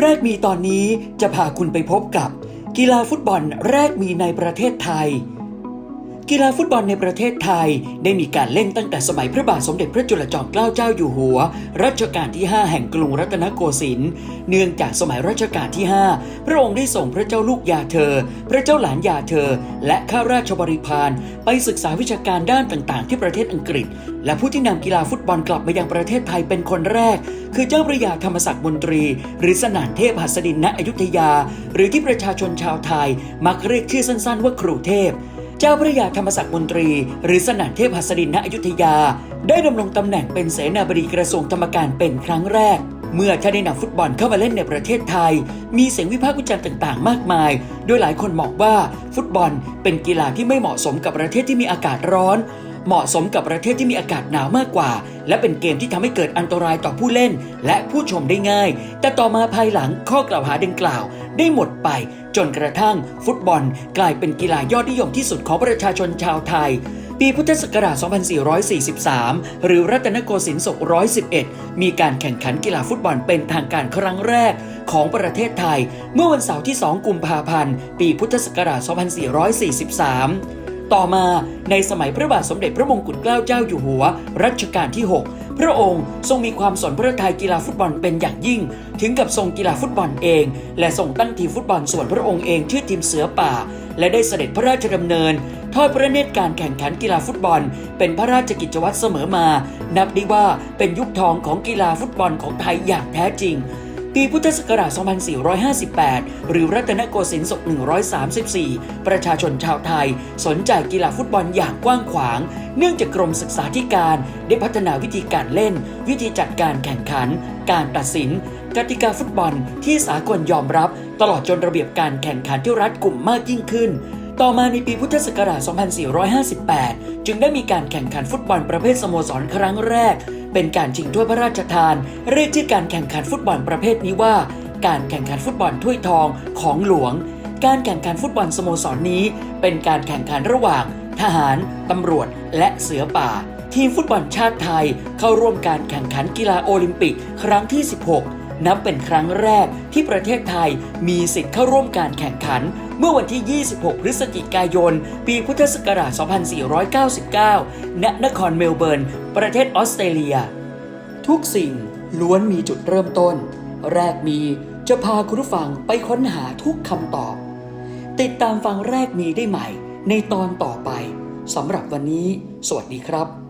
แรกมีตอนนี้จะพาคุณไปพบกับกีฬาฟุตบอลแรกมีในประเทศไทย กีฬาฟุตบอลในประเทศไทย ได้มีการเล่นตั้งแต่สมัยพระบาทสมเด็จพระจุลจอมเกล้าเจ้าอยู่หัว รัชกาลที่ 5 แห่งกรุงรัตนโกสินทร์เนื่องจากสมัยรัชกาลที่ 5 พระองค์ได้ส่งพระเจ้าลูกยาเธอ พระเจ้าหลานยาเธอ และข้าราชบริพารไปศึกษาวิชาการด้านต่างๆ ที่ประเทศอังกฤษ และผู้ที่นำกีฬาฟุตบอลกลับมายังประเทศไทยเป็นคนแรก คือเจ้าพระยาธรรมศักดิ์มนตรี หรือสนานเทพหัสดินณอยุธยา หรือที่ประชาชนชาวไทยมักเรียกชื่อสั้นๆ ว่าครูเทพ จ้าพระยาธรรมศักดิ์มนตรี หรือสนานเทพหัสดินณอยุธยา ได้ดำรงตำแหน่งเป็นเสนาบดีกระทรวงธรรมการเป็นครั้งแรก เมื่อท่านได้นำฟุตบอลเข้ามาเล่นในประเทศไทย มีเสียงวิพากษ์วิจารณ์ต่างๆ มากมาย โดยหลายคนมองว่าฟุตบอลเป็นกีฬาที่ไม่เหมาะสมกับประเทศที่มีอากาศร้อน เหมาะสมกับประเทศที่มีอากาศหนาวมากกว่า และเป็นเกมที่ทำให้เกิดอันตรายต่อผู้เล่น และผู้ชมได้ง่าย แต่ต่อมาภายหลังข้อกล่าวหาดังกล่าว ได้หมดไป จนกระทั่งฟุตบอลกลายเป็นกีฬายอดนิยมที่สุดของประชาชนชาวไทย ปีพุทธศักราช 2443 หรือรัตนโกสินทร์ศก111 มีการแข่งขันกีฬาฟุตบอลเป็นทางการครั้งแรกของประเทศไทย เมื่อวันเสาร์ที่ 2 กุมภาพันธ์ ปีพุทธศักราช 2443 ต่อมาในสมัยพระบาทสมเด็จพระมงกุฎเกล้าเจ้าอยู่หัว รัชกาลที่ 6 พระองค์ทรงมีความสนพระทัยกีฬาฟุตบอลเป็นอย่างยิ่ง ถึงกับทรงกีฬาฟุตบอลเอง และทรงตั้งทีมฟุตบอลส่วนพระองค์เองชื่อทีมเสือป่า และได้เสด็จพระราชดำเนิน ทอดพระเนตรการแข่งขันกีฬาฟุตบอล เป็นพระราชกิจวัตรเสมอมา นับได้ว่าเป็นยุคทองของกีฬาฟุตบอลของไทยอย่างแท้จริง ปีพุทธศักราช 2458 หรือรัตนโกสินทร์ศก134 ประชาชนชาวไทย สนใจกีฬาฟุตบอลอย่างกว้างขวาง เนื่องจากกรมศึกษาธิการได้พัฒนาวิธีการเล่น วิธีจัดการแข่งขัน การตัดสิน กติกาฟุตบอลที่สากลยอมรับ ตลอดจนระเบียบการแข่งขันที่รัดกุมมากยิ่งขึ้นต่อมาในปีพุทธศักราช 2458 จึงได้มีการแข่งขันฟุตบอลประเภทสโมสรครั้งแรก เป็นการชิงถ้วยพระราชทาน เรียกชื่อการแข่งขันฟุตบอลประเภทนี้ว่า การแข่งขันฟุตบอลถ้วยทองของหลวง การแข่งขันฟุตบอลสโมสรนี้ เป็นการแข่งขันระหว่าง ทหาร ตำรวจ และเสือป่า ทีมฟุตบอลชาติไทย เข้าร่วมการแข่งขันกีฬาโอลิมปิก ครั้งที่ 16 นับเป็นครั้งแรกที่ประเทศไทยมีสิทธิ์เข้าร่วมการแข่งขัน เมื่อวันที่ 26 พฤศจิกายน ปีพุทธศักราช 2499 ณ นครเมลเบิร์น ประเทศออสเตรเลีย ทุกสิ่งล้วนมีจุดเริ่มต้น แรกมีจะพาคุณผู้ฟังไปค้นหาทุกคำตอบ ติดตามฟังแรกมีได้ใหม่ในตอนต่อไปสำหรับวันนี้ สวัสดีครับ